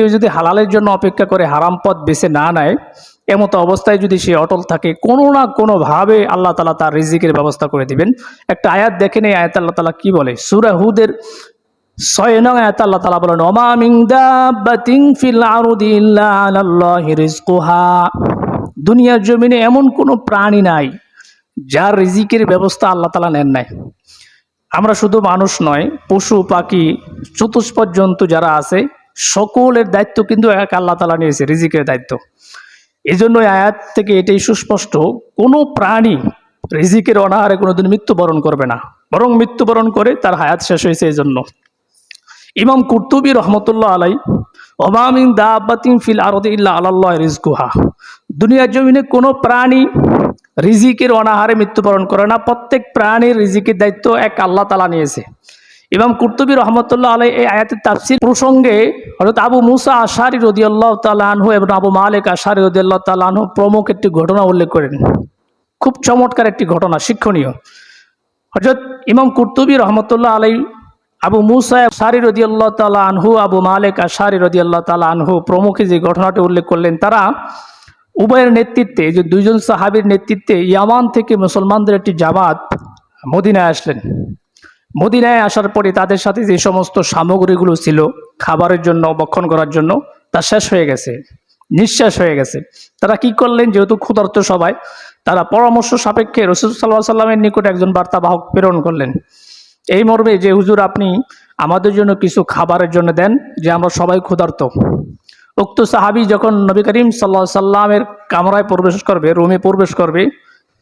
কেউ যদি হালালের জন্য অপেক্ষা করে হারাম পথ বেছে না নেয়, এমতো অবস্থায় যদি সে অটল থাকে, কোনো না কোনোভাবে আল্লাহ তালা তার রিজিকের ব্যবস্থা করে দিবেন। একটা আয়াত দেখেন, এই আয়াত আল্লাহ তালা কি বলে? সুরাহুদের নং তালা বলেন দুনিয়ার জমিনে এমন কোনো প্রাণী নাই, যার রিজিকের ব্যবস্থা আল্লাহ তালা নেন নাই। আমরা শুধু মানুষ নয়, পশু, পাখি, চতুষ্পদ জন্তু যারা আছে সকলের দায়িত্ব কিন্তু এক আল্লাহ তালা নিয়েছে, রিজিকের দায়িত্ব। এই জন্য আয়াত থেকে এটাই সুস্পষ্ট, কোনো প্রাণী রিজিকের অনাহারে কোনোদিন মৃত্যুবরণ করবে না। বরং মৃত্যুবরণ করে তার হায়াত শেষ হয়েছে এই জন্য ইমাম কুর্তুবী রহমতুল্লাহ আলাই ওমামিন দাবাতিন ফিল আরদে ইল্লা আল্লাহ রিজকুহা। দুনিয়ার জমিনে কোনো প্রাণী রিজিকের অনাহারে মৃত্যুবরণ করে না, প্রত্যেক প্রাণীর রিজিকের দায়িত্ব এক আল্লাহ তালা নিয়েছে। ইমাম কুর্তুবী রহমতুল্লাহ আলাই এই আয়াতের তাফসির প্রসঙ্গে হয়তো আবু মুসা আশারি রদিয়াল্লাহ তালাহু এবং আবু মালিক আশারি রদিয়াল্লাহ তালাহু প্রমুখ একটি ঘটনা উল্লেখ করেন। খুব চমৎকার একটি ঘটনা, শিক্ষণীয়। হজরত ইমাম কুর্তুবী রহমতুল্লাহ আলাই আবু মুসা সারি রদি আল্লাহ তালা আনহু, আবু মালিক আশারি রদি আল্লাহ তালা আনহু প্রমুখে যে ঘটনাটি উল্লেখ করলেন, তারা উভয়ের নেতৃত্বে, যে দুইজন সাহাবির নেতৃত্বে ইয়ামান থেকে মুসলমানদের একটি জামাত মদিনায় আসলেন। মদিনায় আসার পরে তাদের সাথে যে সমস্ত সামগ্রীগুলো ছিল, খাবারের জন্য বক্ষণ করার জন্য, তা শেষ হয়ে গেছে নিঃশ্বাস হয়ে গেছে। তারা কি করলেন, যেহেতু ক্ষুধার্ত সবাই, তারা পরামর্শ সাপেক্ষে রসুল সাল্লাহ সাল্লামের নিকট একজন বার্তাবাহক প্রেরণ করলেন। এই মর্মে যে, হুজুর, আপনি আমাদের জন্য কিছু খাবারের জন্য দেন, যে আমরা সবাই ক্ষুধার্ত। উক্ত সাহাবি যখন নবী করিম সাল্লাহ সাল্লামের কামরায় প্রবেশ করবে, রুমে প্রবেশ করবে,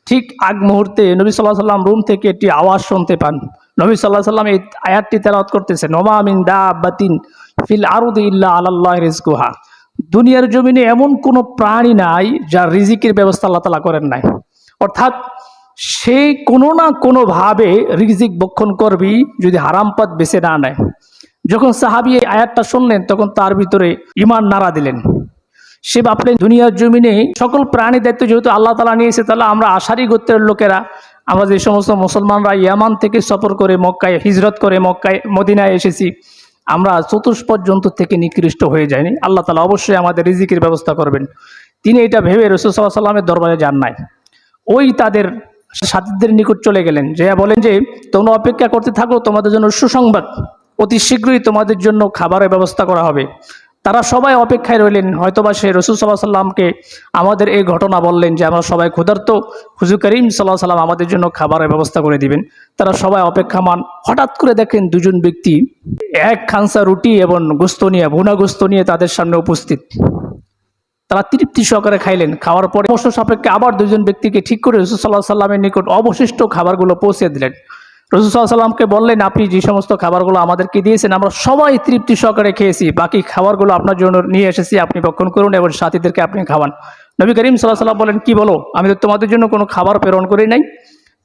ঠিক আগ মুহূর্তে নবী সাল্লাহ সাল্লাম রুম থেকে একটি আওয়াজ শুনতে পান। নবী সাল্লাহ সাল্লাম এই আয়াতটি তেলাওয়াত করতেছে, নোমা মিন দা বাতিন ফিল আরুদ ইল্লা আল্লাহ রিজকুহা দুনিয়ার জমিনে এমন কোনো প্রাণী নাই যার রিজিকের ব্যবস্থা আল্লাহ তালা করেন নাই। অর্থাৎ সে কোনো না কোনোভাবে রিজিক বক্ষণ করবি যদি হারাম পথ বেছে না নেয়। যখন সাহাবি এই আয়াতটা শুনলেন, তখন তার ভিতরে ইমান নাড়া দিলেন। সে ভাবলেন, দুনিয়ার জমিনে সকল প্রাণী দায়িত্ব যেহেতু আল্লাহ তালা নিয়েছে, তাহলে আমরা আশারি গোত্রের লোকেরা আমরা যে সমস্ত মুসলমানরা ইয়ামান থেকে সফর করে মক্কায় হিজরত করে মক্কায় মদিনায় এসেছি, আমরা চতুষ্পদ জন্তু থেকে নিকৃষ্ট হয়ে যায়নি আল্লাহ তালা অবশ্যই আমাদের রিজিকের ব্যবস্থা করবেন। তিনি এটা ভেবে রসুল সাল্লাহ সাল্লামের দরবারে যান নাই। ওই তাদের সাথীদের নিকট চলে গেলেন। যে বলেন যে, তোমরা অপেক্ষা করতে থাকো, তোমাদের জন্য সুসংবাদ। অতি শীঘ্রই তোমাদের জন্য খাবারের ব্যবস্থা করা হবে। তারা সবাই অপেক্ষায় রইলেন। হয়তোবা সে রসুল সাল্লাহ সাল্লামকে আমাদের এই ঘটনা বললেন যে, আমরা সবাই ক্ষুধার্ত। হুজু করিম সাল্লাহ সাল্লাম আমাদের জন্য খাবারের ব্যবস্থা করে দিবেন। তারা সবাই অপেক্ষামান। হঠাৎ করে দেখেন দুজন ব্যক্তি এক খানসা রুটি এবং গোস্ত নিয়ে, ভুনা গোস্ত নিয়ে তাদের সামনে উপস্থিত। তারা তৃপ্তি সহকারে খাইলেন। খাওয়ার পরে অবশ্য সাপেক্ষে আবার দুজন ব্যক্তিকে ঠিক করে রসুল সাল্লাহ সাল্লামের নিকট অবশিষ্ট খাবারগুলো পৌঁছে দিলেন। রসুল সাল্লাহ বললেন, আপনি যে সমস্ত খাবারগুলো আমাদেরকে দিয়েছেন, আমরা সবাই তৃপ্তি সহকারে খেয়েছি। বাকি খাবারগুলো আপনার জন্য নিয়ে এসেছি, আপনি ভক্ষণ করুন এবং সাথীদেরকে আপনি খাওয়ান। নবী করিম সাল্লাহ সাল্লাম বলেন, কি বলো, আমি তো তোমাদের জন্য কোনো খাবার প্রেরণ করি নাই।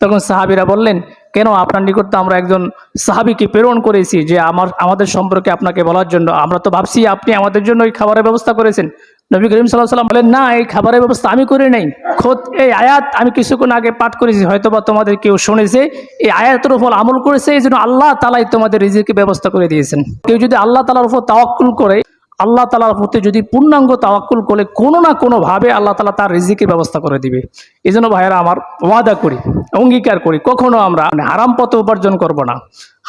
তখন সাহাবিরা বললেন, কেন আপনার নিকট তো আমরা একজন সাহাবিকে প্রেরণ করেছি যে আমার, আমাদের সম্পর্কে আপনাকে বলার জন্য। আমরা তো ভাবছি আপনি আমাদের জন্য ওই খাবারের ব্যবস্থা করেছেন। নবী করিম সাল্লাহ সাল্লাম বলেন, না, এই খাবারের ব্যবস্থা আমি করি নাই। খোদ, এই আয়াত আমি কিছুক্ষণ আগে পাঠ করেছি হয়তো বা তোমাদের কেউ শুনেছে। এই আয়াতের উপর আমল করেছে, এই জন্য আল্লাহ তালাই তোমাদের রিজিকে ব্যবস্থা করে দিয়েছেন। কেউ যদি আল্লাহ তালার উপর তাওয়াক্কুল করে, আল্লাহ তালার প্রতি যদি পূর্ণাঙ্গ তাওয়াক্কুল করে, কোনো না কোনোভাবে আল্লাহ তালা তার রিজিকের ব্যবস্থা করে দিবে। এই জন্য ভাইয়েরা, আমার ওয়াদা করি, অঙ্গীকার করি, কখনো আমরা মানে হারাম পথে উপার্জন করব না।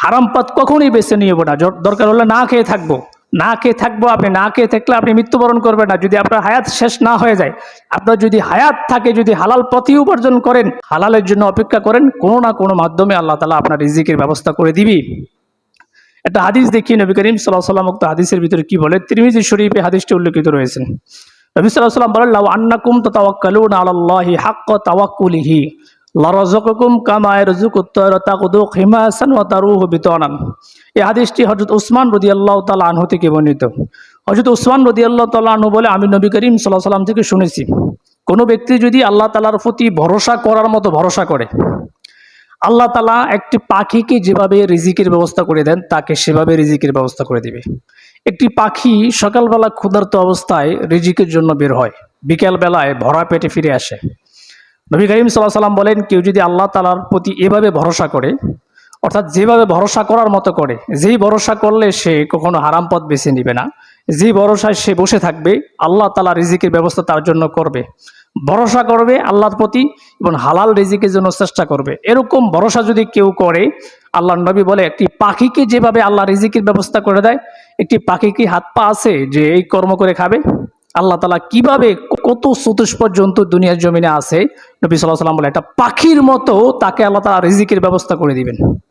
হারাম পথ কখনোই বেছে নিয়ে না। দরকার হলে না খেয়ে থাকব। না খেয়ে থাকব আপনি, না খেয়ে থাকলে আপনি মৃত্যুবরণ করবেন না। যদি আপনার হায়াত শেষ না হয়ে যায়, আপনার যদি হায়াত থাকে, যদি হালাল পথে উপার্জন করেন, হালালের জন্য অপেক্ষা করেন, কোনো না কোনো মাধ্যমে আল্লাহ তালা আপনার রিজিকের ব্যবস্থা করে দিবি। একটা হাদিস দেখি নবী করিম সাল্লাহ সাল্লাম উক্ত হাদিসের ভিতরে কি বলে? তিরমিজি শরীফে হাদিসটি উল্লেখিত রয়েছেন নবী সাল্লাহ সাল্লাম বলেন আন্নাকুম তাওয়াক্কালুনা আলাল্লাহি হাক্ক তাওয়াক্কুলিহি। লারাযাকাকুম কামা ইয়ারযুকু আত-তায়রা তাকুদু খিমাসান ওয়া তারুহু বিতানান। এই হাদিসটি হযরত উসমান রাদিয়াল্লাহু তাআলা আনহু থেকে বর্ণিত। হযরত উসমান রাদিয়াল্লাহু তাআলা আনহু বলে, আমি নবী করিম আলাইহি সাল্লাম থেকে শুনেছি, কোনো ব্যক্তি যদি আল্লাহ তাআলার প্রতি ভরসা করার মতো ভরসা করে, আল্লাহ তালা একটি পাখিকে যেভাবে রিজিকের ব্যবস্থা করে দেন, তাকে সেভাবে রিজিকের ব্যবস্থা করে দিবে। একটি পাখি সকালবেলা ক্ষুধার্ত অবস্থায় রিজিকের জন্য বের হয়, বিকেলবেলায় ভরা পেটে ফিরে আসে। নবী করিম সাল্লাহ সাল্লাম বলেন, কেউ যদি আল্লাহ তালার প্রতি এভাবে ভরসা করে, অর্থাৎ যেভাবে ভরসা করার মতো করে, যেই ভরসা করলে সে কখনো হারাম পথ বেছে নিবে না। যে ভরসায় সে বসে থাকবে, আল্লাহ তালা রিজিকের ব্যবস্থা তার জন্য করবে। ভরসা করবে আল্লাহর প্রতি এবং হালাল রিজিকের জন্য চেষ্টা করবে। এরকম ভরসা যদি কেউ করে আল্লাহ নবী বলে, একটি পাখিকে যেভাবে আল্লাহ রিজিকের ব্যবস্থা করে দেয়, একটি পাখি কি হাত পা আছে যে এই কর্ম করে খাবে, আল্লাহ তালা কীভাবে কত চতুষ্পদ জন্তু দুনিয়ার জমিনে আছে? নবী সাল্লাহ সাল্লাম বলে, একটা পাখির মতো তাকে আল্লাহ তালা রিজিকের ব্যবস্থা করে দিবেন।